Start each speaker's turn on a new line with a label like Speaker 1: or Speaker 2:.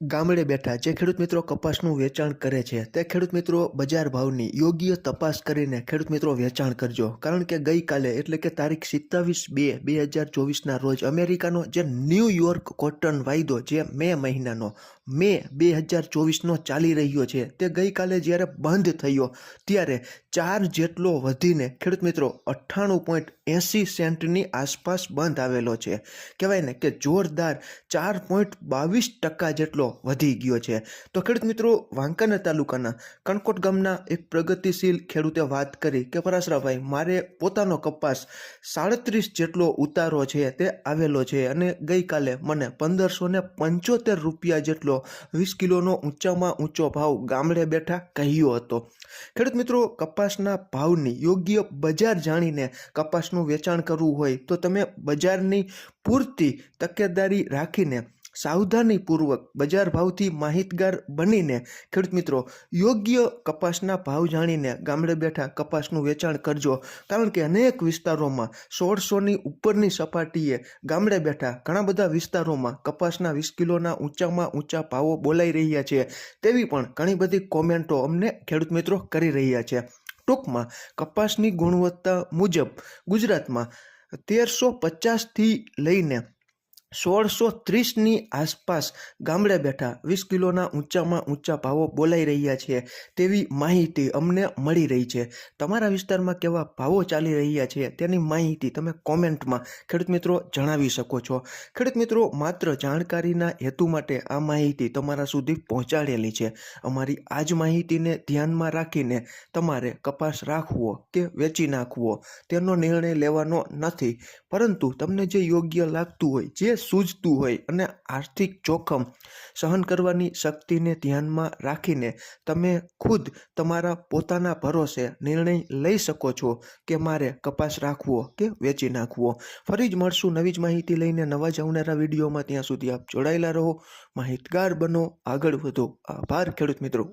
Speaker 1: ગામડે બેઠા જે ખેડૂત મિત્રો કપાસનું વેચાણ કરે છે, તે ખેડૂત મિત્રો બજાર ભાવની યોગ્ય તપાસ કરીને ખેડૂત મિત્રો વેચાણ કરજો. કારણ કે ગઈકાલે એટલે કે તારીખ સિત્તાવીસ બે બે હજાર ચોવીસના રોજ અમેરિકાનો જે ન્યૂયોર્ક કોટન વાયદો જે મે મહિનાનો મે બે હજાર ચોવીસનો ચાલી રહ્યો છે. તે ગઈકાલે જ્યારે બંધ થયો, ત્યારે ચાર જેટલો વધીને ખેડૂત મિત્રો અઠ્ઠાણું પોઈન્ટ એંસી સેન્ટની આસપાસ બંધ આવેલો છે. કહેવાય ને કે જોરદાર ચાર પોઈન્ટ બાવીસ ટકા જેટલો વધી ગયો છે. તો ખેડૂત મિત્રો વાંકાના તાલુકાના કણકોટ ગામના એક પ્રગતિશીલ ખેડૂતે વાત કરી કે પરાશરાભાઈ મારે પોતાનો કપાસ સાડત્રીસ જેટલો ઉતારો છે, તે આવેલો છે અને ગઈકાલે મને પંદરસો ને પંચોતેર રૂપિયા જેટલો વીસ કિલોનો ઊંચામાં ઊંચો ભાવ ગામડે બેઠા કહ્યો હતો. ખેડૂત મિત્રો, કપાસના ભાવની યોગ્ય બજાર જાણીને કપાસનું વેચાણ કરવું હોય તો તમે બજારની પૂરતી તકેદારી રાખીને સાવધાનીપૂર્વક બજાર ભાવથી માહિતગાર બનીને, ખેડૂત મિત્રો, યોગ્ય કપાસના ભાવ જાણીને ગામડે બેઠા કપાસનું વેચાણ કરજો. કારણ કે અનેક વિસ્તારોમાં સોળસોની ઉપરની સપાટીએ ગામડે બેઠા ઘણા બધા વિસ્તારોમાં કપાસના વીસ કિલોના ઊંચામાં ઊંચા ભાવો બોલાઈ રહ્યા છે. તેવી પણ ઘણી બધી કોમેન્ટો અમને ખેડૂત મિત્રો કરી રહ્યા છે. ટૂંકમાં, કપાસની ગુણવત્તા મુજબ ગુજરાતમાં તેરસો પચાસથી લઈને સોળસો ત્રીસની આસપાસ ગામડે બેઠા વીસ કિલોના ઊંચામાં ઊંચા ભાવો બોલાઈ રહ્યા છે. તેવી માહિતી અમને મળી રહી છે. તમારા વિસ્તારમાં કેવા ભાવો ચાલી રહ્યા છે તેની માહિતી તમે કોમેન્ટમાં ખેડૂત મિત્રો જણાવી શકો છો. ખેડૂત મિત્રો, માત્ર જાણકારીના હેતુ માટે આ માહિતી તમારા સુધી પહોંચાડેલી છે. અમારી આ જ માહિતીને ધ્યાનમાં રાખીને તમારે કપાસ રાખવો કે વેચી નાખવો તેનો નિર્ણય લેવાનો નથી. પરંતુ તમને જે યોગ્ય લાગતું હોય, જે સૂઝતું હોય અને આર્થિક જોખમ સહન કરવાની શક્તિને ધ્યાનમાં રાખીને તમે ખુદ તમારા પોતાના ભરોસે નિર્ણય લઈ શકો છો કે મારે કપાસ રાખવો કે વેચી નાખવો. ફરી જ મળશું નવી જ માહિતી લઈને નવા જ આવનારા વિડીયોમાં. ત્યાં સુધી આપ જોડાયેલા રહો. માહિતગાર બનો. આગળ વધો. આભાર ખેડૂત મિત્રો.